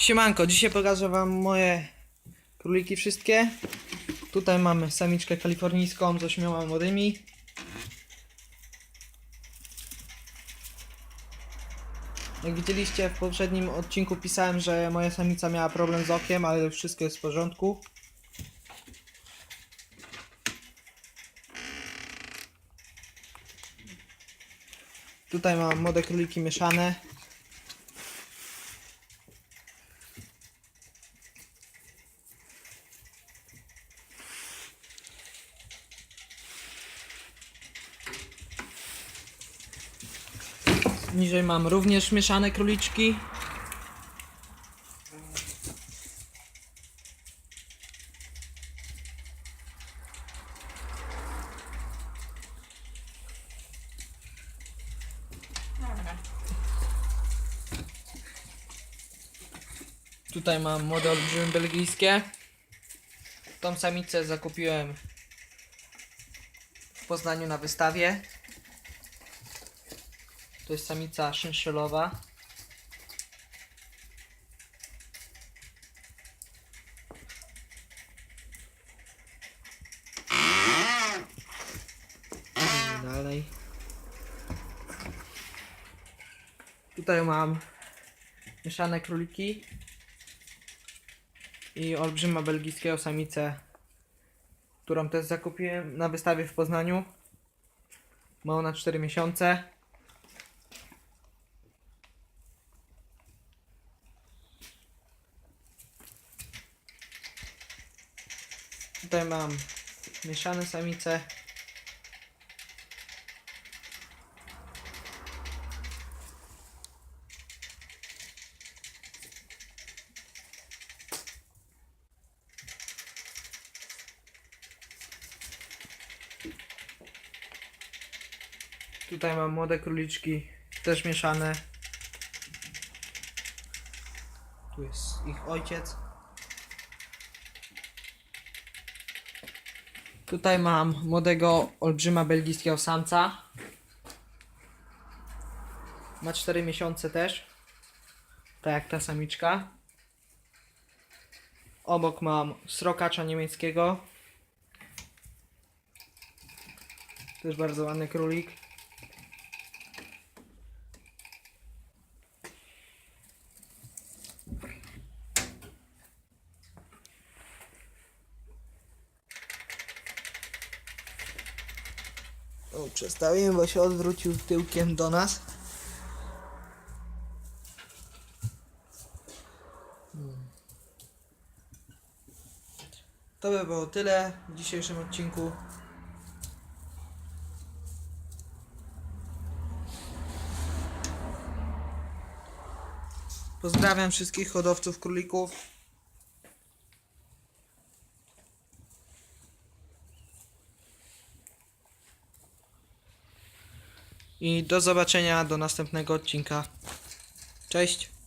Siemanko, dzisiaj pokażę wam moje króliki wszystkie. Tutaj mamy samiczkę kalifornijską z ośmioma młodymi. Jak widzieliście w poprzednim odcinku pisałem, że moja samica miała problem z okiem, ale wszystko jest w porządku. Tutaj mam młode króliki mieszane. Niżej mam również mieszane króliczki. Tutaj mam młode olbrzymy belgijskie. Tą samicę zakupiłem w Poznaniu na wystawie. To jest samica szynszylowa. Dalej. Tutaj mam mieszane króliki i olbrzyma belgijskiego samicę, którą też zakupiłem na wystawie w Poznaniu. Ma ona 4 miesiące. Tutaj mam mieszane samice. Tutaj mam młode króliczki, też mieszane. Tu jest ich ojciec. Tutaj mam młodego olbrzyma belgijskiego samca. Ma 4 miesiące też. Tak jak ta samiczka. Obok mam srokacza niemieckiego. Też bardzo ładny królik. O, przestawiłem, bo się odwrócił tyłkiem do nas. Hmm. To by było tyle w dzisiejszym odcinku. Pozdrawiam wszystkich hodowców królików. I do zobaczenia do następnego odcinka. Cześć!